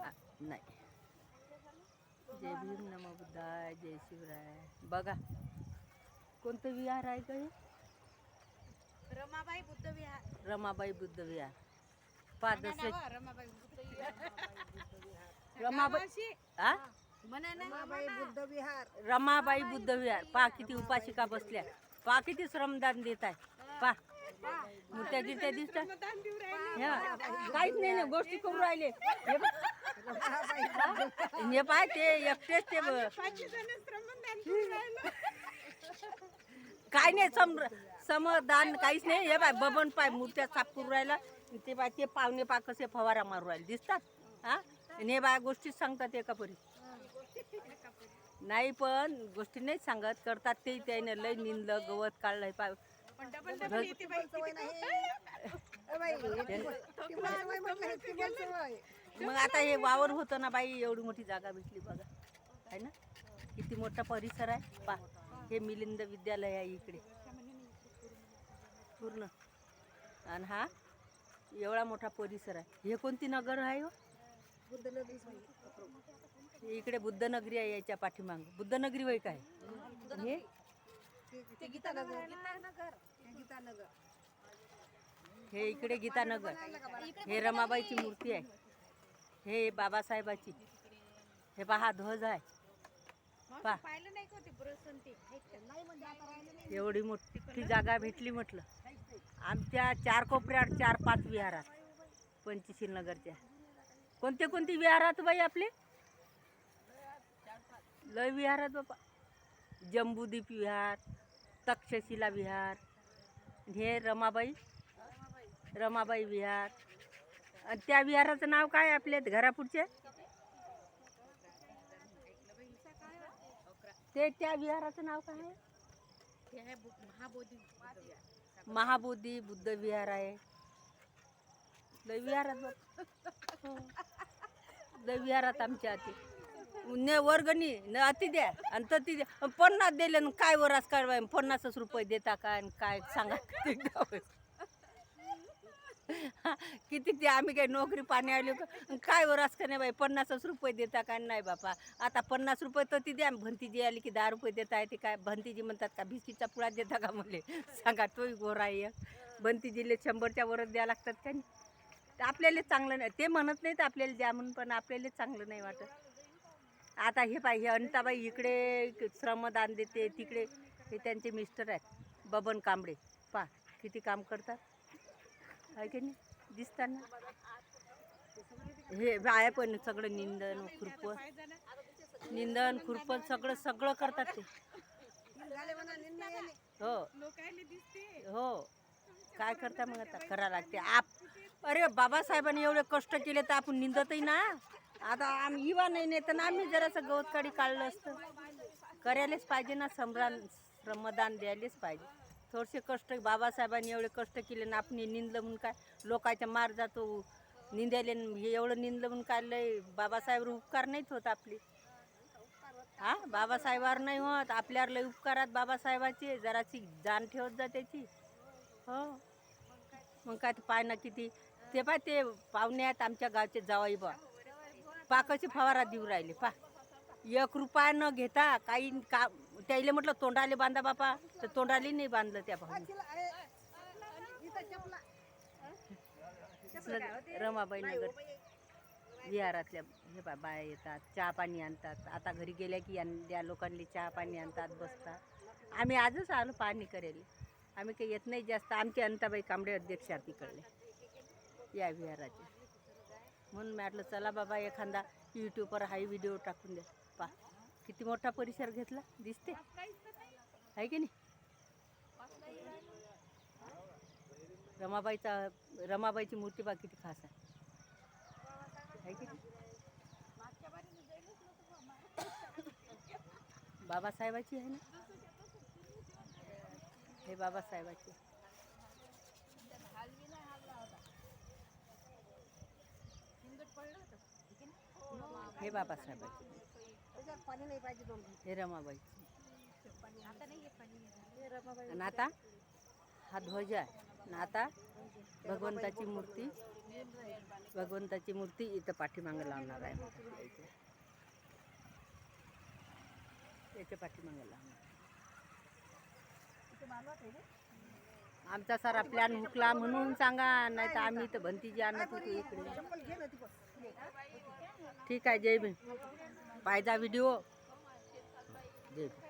आ, नाही. जय भीम नम बुद्धाय जय शिवराय. बघा कोणतं विहार आहे का हे? रमाबाई बुद्ध विहार. रमाबाई बुद्ध विहार. रमाबाई बुद्ध विहार. रमाबाई हा म्हणा ना रमाबाई बुद्ध विहार. रमाबाई बुद्ध विहार. पा किती उपाशिका बसल्या? पा किती श्रमदान देत आहे पा. मूर्त्या गिरत्या दिसतात. काहीच नाही ना गोष्टी करून राहिले. हे पाय ते एकटेच ते काय नाही सम समदान काहीच नाही. हे बाय बबन पाय मूर्त्या साफ करून राहिला. ते बाय ते पावणे पा कसे फवारा मारू राहिले. दिसतात? हा? हे बाय गोष्टीच सांगतात एका परी. नाही पण गोष्टी नाही सांगत. करतात ते त्याने लय निंदलं गवत काढलंय पाय सवय नाही. ए बाई, सवय. मग आता हे वावर होतं ना बाई एवढी मोठी जागा भेटली बघा. आहे ना? किती मोठा परिसर आहे. पा हे मिलिंद विद्यालय आहे इकडे. पूर्ण. आणि हा एवढा मोठा परिसर आहे. हे कोणती नगर आहे हो? इकडे बुद्धनगरी आहे याच्या पाठीमाग. बुद्धनगरी वय काय? हे? गीतानगर. हे गीतानगर. हे इकडे गीतानगर. हे रमाबाईची मूर्ती आहे. हे बाबासाहेबाची. हे पहा ध्वज आहे. पहा. एवढी मोठी जागा भेटली म्हटलं. आमच्या चार कोपऱ्यात चार पाच विहारात. पंचशील नगरच्या कोणते कोणते विहारात बाई आपले? लय विहारात बापा जंबूदीप विहार तक्षशिला विहार हे रमाबाई. रमाबाई विहार. आणि त्या विहाराचं नाव काय आपले आपल्या घरापुढचे? ते त्या विहाराचं नाव काय आहे? महाबोधी बुद्ध विहार. महाबोधी बुद्ध विहार आहे. लय विहारात बाप. हो. लय विहारात आमच्या आधी. न वर्गणी न अति द्या आणि तती द्या. पन्नास दिले न काय वरास काय पन्नासच रुपये देता काय आणि काय सांगा. ते गाव. किती ते आम्ही काही नोकरी पाणी आली का? अन काय वरास का नाही बाई पन्नासच रुपये देता काय? नाही बापा. आता पन्नास रुपये तर ती द्या भंतीजी आली की दहा रुपये देता आहे ते काय भंतीजी म्हणतात का भिस्कीचा पुळा देता का म्हणले सांगा तोही गोरा आहे. भंतीजीले शंभरच्या वरच द्या लागतात का नाही तर आपल्याला चांगलं नाही ते म्हणत नाहीत आपल्याला द्या म्हणून पण आपल्याला चांगलं नाही वाटत. आता हे पाय हे अनिताबाई इकडे श्रमदान देते तिकडे हे त्यांचे मिस्टर आहेत बबन कांबळे. पा किती काम करतात. आहे की नाही? दिसताना हे बाया पण सगळं निंदन खुरप. निंदन खुरपण सगळं सगळं करतात ते. हो. हो. काय करता मग आता? करा लागते. आप अरे बाबासाहेबांनी एवढे कष्ट केले तर आपण निंदतही ना. आता आम्ही इवा नाही नाही तर आम्ही जरासं गवतकाडी काढलं असतं. करायलाच पाहिजे ना सम्रान श्रमदान द्यायलाच पाहिजे. थोडेसे कष्ट बाबासाहेबांनी एवढे कष्ट केले ना आपण निंदलं म्हणून काय? लोकांच्या मार जातो निंदायले हे एवढं निंदलं म्हणून काय लय बाबासाहेब उपकार नाहीत होत आपली. हा? बाबासाहेबावर नाही होत. आपल्यावर लय उपकारात बाबासाहेबाची. जराशी जाण ठेवत जा त्याची. हो. मग काय ते पाय ना किती? ते पाय ते पाहुणे आहेत आमच्या गावचे जावाई बा पाकाची फवारा देऊ राहिले पा एक रुपया न घेता काही का त्याईले म्हटलं तोंडाले बांधा बापा तर तोंडाले नाही बांधलं त्या भाऊ रमाबाई नगर विहारातल्या हे बा बाया येतात चहा पाणी आणतात. आता घरी गेल्या की या लोकांनी चहा पाणी आणतात बसतात. आम्ही आजच आलो पाणी करेल. आम्ही काही येत नाही जास्त. आमचे अंताबाई कांबळे अध्यक्ष तिकडले या विहाराचे. म्हणून मी म्हटलं चला बाबा एखादा यूट्यूबवर हाही व्हिडिओ टाकून द्या. पा किती मोठा परिसर घेतला? दिसते. आहे की नाही? रमाबाईचा रमाबाईची मूर्ती बा किती खास आहे. आहे की नाही? बाबासाहेबाची आहे ना? हे बाबासाहेबाची. हे बाबासाहेबाची पाणी नाही पाहिजे हे रमाबाई. आणि आता हा ध्वज आहे. आता भगवंताची मूर्ती. भगवंताची मूर्ती इथं पाठीमागं लावणार आहे. याच्या पाठीमागं लावणार. आमचा सारा प्लॅन हुकला म्हणून सांगा नाही तर आम्ही इथं भंतीजी आणत होती इकडे. ठीक आहे जय भीम. पाहिजा व्हिडिओ जय भीम.